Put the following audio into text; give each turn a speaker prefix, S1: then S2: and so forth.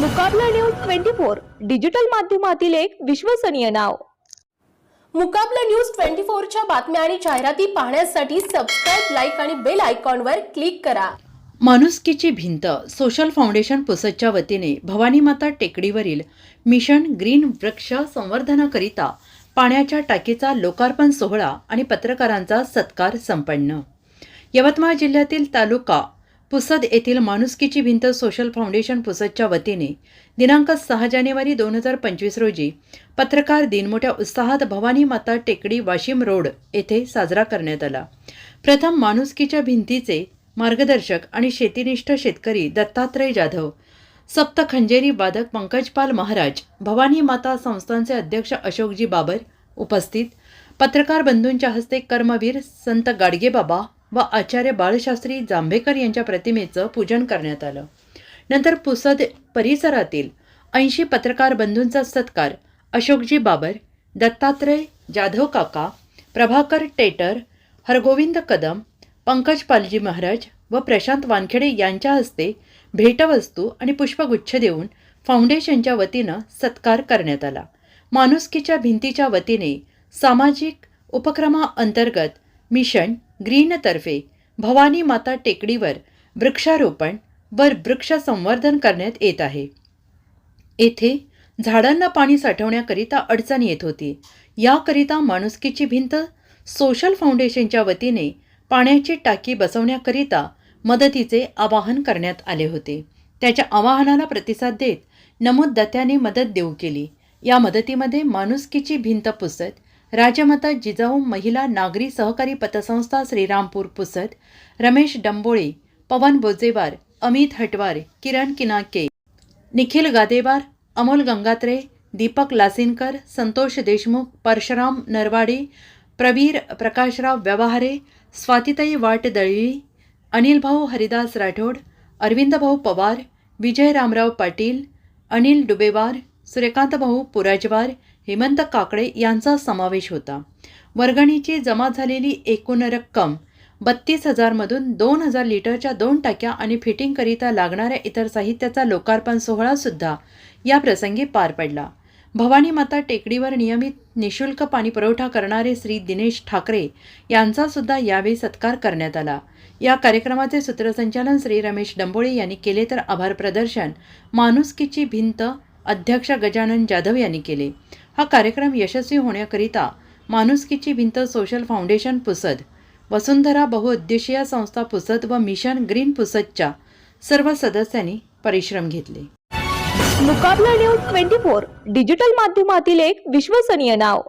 S1: Mukabla news twenty four digital माध्यमातील एक विश्वसनीय नाव.
S2: मुकाबला न्यूज ट्वेंटी फोरच्या बातम्या आणि जाहिराती पाहण्यासाठी सबस्क्राईब लाईक आणि बेल आयकॉनवर क्लिक करा.
S3: माणुसकीची भिंत सोशल फाउंडेशन पुसदच्या वतीने भवानी माता टेकडीवरील मिशन ग्रीन वृक्ष संवर्धनाकरिता पाण्याच्या टाकीचा लोकार्पण सोहळा आणि पत्रकारांचा सत्कार संपन्न. यवतमाळ जिल्ह्यातील तालुका पुसद येथील माणुसकीची भिंत सोशल फाउंडेशन पुसदच्या वतीने. दिनांक सहा जानेवारी दोन हजार पंचवीस रोजी पत्रकार दिन मोठ्या उत्साहात भवानी माता टेकडी वाशिम रोड येथे साजरा करण्यात आला. प्रथम माणुसकीच्या भिंतीचे मार्गदर्शक आणि शेतीनिष्ठ शेतकरी दत्तात्रय जाधव सप्त खंजेरी वादक पंकजपाल महाराज भवानी माता संस्थांचे अध्यक्ष अशोकजी बाबर उपस्थित पत्रकार बंधूंच्या हस्ते कर्मवीर संत गाडगेबाबा व आचार्य बाळशास्त्री जांभेकर यांच्या प्रतिमेचं पूजन करण्यात आलं. नंतर पुसद परिसरातील ऐंशी पत्रकार बंधूंचा सत्कार अशोकजी बाबर दत्तात्रय जाधव काका प्रभाकर टेटर हरगोविंद कदम पंकज पालजी महाराज व प्रशांत वानखेडे यांच्या हस्ते भेटवस्तू आणि पुष्पगुच्छ देऊन फाउंडेशनच्या वतीनं सत्कार करण्यात आला. माणुसकीच्या भिंतीच्या वतीने सामाजिक उपक्रमाअंतर्गत मिशन ग्रीनतर्फे भवानी माता टेकडीवर वृक्षारोपण व वृक्ष संवर्धन करण्यात येत आहे. येथे झाडांना पाणी साठवण्याकरिता अडचण येत होती. याकरिता माणुसकीची भिंत सोशल फाउंडेशनच्या वतीने पाण्याची टाकी बसवण्याकरिता मदतीचे आवाहन करण्यात आले होते. त्याच्या आवाहनाला प्रतिसाद देत नमूद दत्याने मदत देऊ केली. या मदतीमध्ये माणुसकीची भिंत पुसत राजमाता जिजाऊ महिला नागरी सहकारी पतसंस्था श्रीरामपूर पुसद रमेश डंबोळे पवन बोजेवार अमित हटवार किरण किनाके निखिल गादेवार अमोल गंगात्रे दीपक लासिनकर संतोष देशमुख परशुराम नरवाडे प्रवीर प्रकाशराव व्यवहारे स्वातिताई वाट दळवी हरिदास राठोड अरविंदभाऊ पवार विजय रामराव पाटील अनिल डुबेवार सूर्यकांतभाऊ पुराजवार हेमंत काकडे यांचा समावेश होता. वर्गणीची जमा झालेली एकूण रक्कम बत्तीस हजारमधून दोन हजार लिटरच्या दोन टाक्या आणि फिटिंगकरिता लागणाऱ्या इतर साहित्याचा लोकार्पण सोहळासुद्धा या प्रसंगी पार पडला. भवानी माता टेकडीवर नियमित निशुल्क पाणी पुरवठा करणारे श्री दिनेश ठाकरे यांचा सुद्धा यावेळी सत्कार करण्यात आला. या कार्यक्रमाचे सूत्रसंचालन श्री रमेश डंबोळे यांनी केले तर आभार प्रदर्शन माणुसकीची भिंत अध्यक्ष गजानन जाधव यांनी केले. हा कार्यक्रम यशस्वी होण्याकरिता माणुसकीची भिंत सोशल फाउंडेशन पुसद वसुंधरा बहुउद्देशीय संस्था पुसद व मिशन ग्रीन पुसदच्या सर्व सदस्यांनी परिश्रम घेतले.
S1: Mukabla news twenty four digital माध्यमातील एक विश्वसनीय नाव.